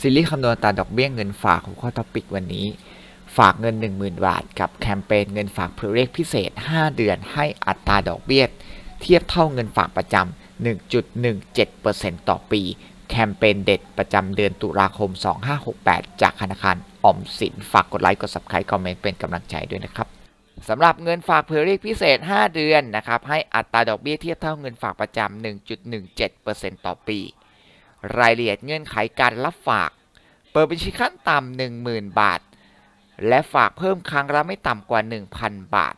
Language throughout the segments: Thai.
ซีรีส์คำนวณตาดอกเบี้ยเงินฝากหัวข้อท็อปิกวันนี้ ฝากเงิน 10,000 บาท กับแคมเปญเงินฝากเพื่อเรียกพิเศษ 5 เดือนให้อัตราดอกเบี้ยเทียบเท่าเงินฝากประจำ 1.17%ต่อปี แคมเปญเด็ดประจำเดือนตุลาคม 2568 จากธนาคารออมสิน ฝากกดไลค์กด subscribe คอมเมนต์เป็นกำลังใจด้วยนะครับสำหรับเงินฝากเพื่อเรียกพิเศษ 5 เดือนนะครับให้อัตราดอกเบี้ยเทียบเท่าเงินฝากประจำ 1.17%ต่อปี รายละเอียดเงื่อนไขการรับฝาก เปิดบัญชีขั้นต่ำ10,000 บาท และฝากเพิ่มครั้งละไม่ต่ำกว่า 1,000 บาท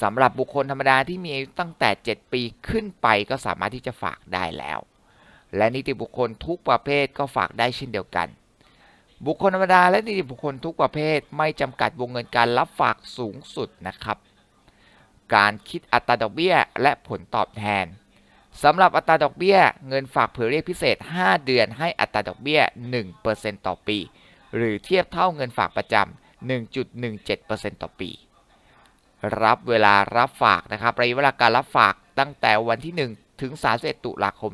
สำหรับบุคคลธรรมดาที่มีอายุตั้งแต่ 7 ปีขึ้นไปก็สามารถที่จะฝากได้แล้ว และนิติบุคคลทุกประเภทก็ฝากได้เช่นเดียวกัน บุคคลธรรมดาและนิติบุคคลทุกประเภทไม่จำกัดวงเงินการรับฝากสูงสุดนะครับ การคิดอัตราดอกเบี้ยและผลตอบแทน สำหรับอัตราดอกเบี้ย เงินฝากเผื่อเรียกพิเศษ 5 เดือนให้อัตราดอกเบี้ย 1%ต่อปี หรือเทียบเท่าเงินฝากประจำ 1.17%ต่อปี รับเวลารับฝากนะครับระยะเวลาการรับฝากตั้งแต่วันที่ 1 ถึง 31 ตุลาคม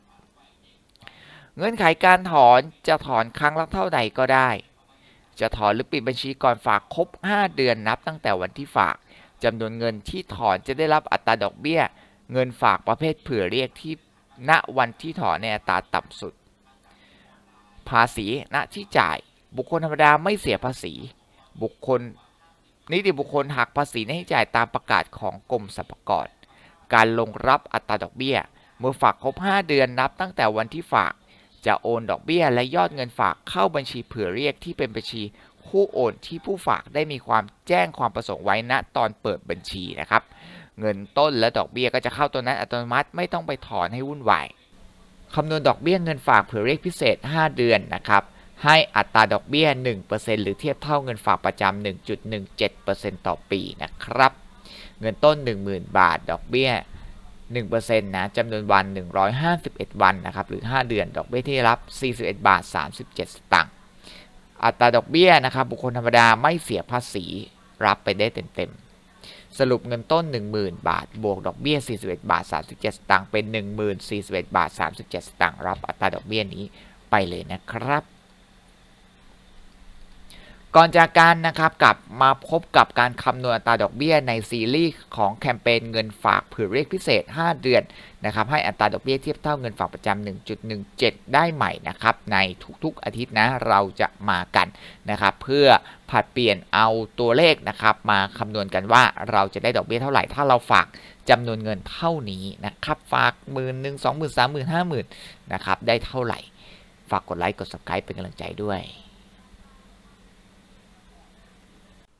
2568 เงื่อนไขการถอนจะถอนครั้งละเท่าใดก็ได้ จะถอนหรือปิดบัญชีก่อนฝากครบ 5 เดือนนับตั้งแต่วันที่ฝากจำนวนเงินที่ถอนจะได้รับอัตราดอกเบี้ย เงินฝากประเภทเผื่อเรียกที่ณวันที่ถอนในอัตราต่ำสุด ภาษีณที่จ่าย บุคคลธรรมดาไม่เสียภาษี บุคคลนิติบุคคลหักภาษีหน้าที่จ่ายตามประกาศของกรมสรรพากร การลงรับอัตราดอกเบี้ย เมื่อฝากครบ 5 เดือนนับตั้งแต่วันที่ฝาก จะโอนดอกเบี้ยและยอดเงินฝากเข้าบัญชีเผื่อเรียกที่เป็นบัญชีผู้โอนที่ผู้ฝากได้มีความแจ้งความประสงค์ไว้ณตอนเปิดบัญชีนะครับ เงินต้นและดอกเบี้ยก็จะเข้าตัวนั้นอัตโนมัติไม่ต้องไปถอนให้วุ่นวายคำนวณดอกเบี้ยเงินฝากเผื่อเรียกพิเศษ 5 เดือนนะครับให้อัตราดอกเบี้ย 1%หรือเทียบเท่าเงินฝากประจำ 1.17%ต่อปีนะครับ เงินต้น 10,000 บาท ดอกเบี้ย 1%นะจำนวนวัน 151 วันนะครับ หรือ 5 เดือน ดอกเบี้ยที่รับ 41 บาท 37 สตางค์ อัตราดอกเบี้ยนะครับ บุคคลธรรมดาไม่เสียภาษี รับไปได้เต็มๆ สรุปเงินต้น 10,000 บาท บวกดอกเบี้ย 41 บาท 37 สตางค์เป็น 10,041 บาท 37 สตางค์รับอัตราดอกเบี้ยนี้ไปเลยนะครับ ก่อนจากการนะครับกลับมาพบกับการคำนวณอัตราดอกเบี้ยในซีรีส์ของแคมเปญเงินฝากผือเรียกพิเศษ 5 เดือนนะครับให้อัตราดอกเบี้ยเทียบเท่าเงินฝากประจำ1.17 ได้ใหม่นะครับในทุกๆอาทิตย์นะเราจะมากันนะครับเพื่อผัดเปลี่ยนเอาตัวเลขนะครับมาคำนวณกันว่าเราจะได้ดอกเบี้ยเท่าไหร่ถ้าเราฝากจำนวนเงินเท่านี้นะครับฝากหมื่นหนึ่งสองหมื่นสามหมื่นห้าหมื่นนะครับได้เท่าไหร่ ฝากกดไลค์กด subscribe เป็นกำลังใจด้วย